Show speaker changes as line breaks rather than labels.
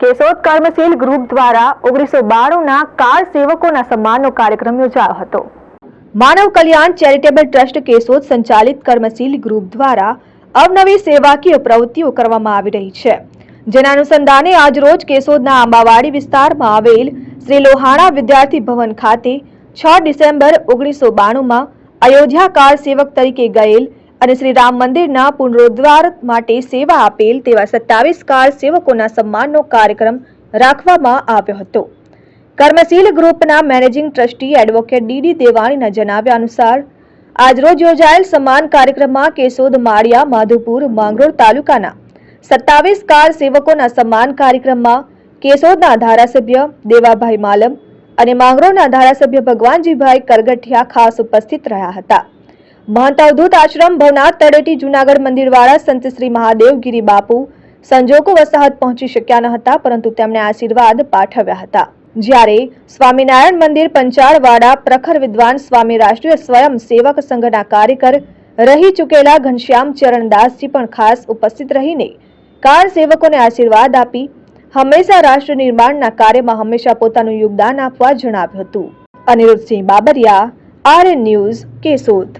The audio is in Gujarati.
કેશોદ કર્મશીલ ગ્રુપ દ્વારા ઓગણીસો બાણુંના કાર સેવકોના સન્માનનો કાર્યક્રમ યોજાયો હતો. માનવ કલ્યાણ ચેરિટેબલ ટ્રસ્ટ કેશોદ સંચાલિત કર્મશીલ ગ્રુપ દ્વારા અવનવી સેવાકીય પ્રવૃત્તિઓ કરવામાં આવી રહી છે. જેના અનુસંધાને આજરોજ કેશોદના આંબાવાડી વિસ્તારમાં આવેલ શ્રી લોહાણા વિદ્યાર્થી ભવન ખાતે છ ડિસેમ્બર ઓગણીસો બાણુંમાં અયોધ્યા કાર સેવક તરીકે ગયેલ અને શ્રી રામ મંદિરના પુનરોદ્ધાર માટે સેવા આપેલ તેવા સત્તાવીસ કાર સેવકોના સન્માનનો કાર્યક્રમ રાખવામાં આવ્યો હતો. કર્મશીલ ગ્રુપના મેનેજિંગ ટ્રસ્ટી એડવોકેટ ડીડી દેવાણીના જણાવ્યા અનુસાર, આજરોજ યોજાયેલ સન્માન કાર્યક્રમમાં કેશોદ, માળિયા, માધુપુર, માંગરોળ તાલુકાના સત્તાવીસ કાર સેવકોના સન્માન કાર્યક્રમમાં કેશોદના ધારાસભ્ય દેવાભાઈ માલમ અને માંગરોળના ધારાસભ્ય ભગવાનજીભાઈ કરગઠિયા ખાસ ઉપસ્થિત રહ્યા હતા. મહંત અવધૂત આશ્રમ ભવનાથ તળેટી જુનાગઢ મંદિરવાળા સંત શ્રી મહાદેવગીરી બાપુ સંજોગો વસાહત પહોંચી શક્યા ન હતા, પરંતુ તેમણે આશીર્વાદ પાઠવ્યા હતા. જ્યારે સ્વામિનારાયણ મંદિર પંચાળવાડા પ્રખર વિદ્વાન સ્વામી રાષ્ટ્રીય સ્વયં સેવક સંઘના કાર્યકર રહી ચૂકેલા ઘનશ્યામ ચરણદાસજી પણ ખાસ ઉપસ્થિત રહીને કાર સેવકોને આશીર્વાદ આપી હંમેશા રાષ્ટ્ર નિર્માણના કાર્યમાં હંમેશા પોતાનું યોગદાન આપવા જણાવ્યું હતું. Anirudhsinh Babariya R news Keshod.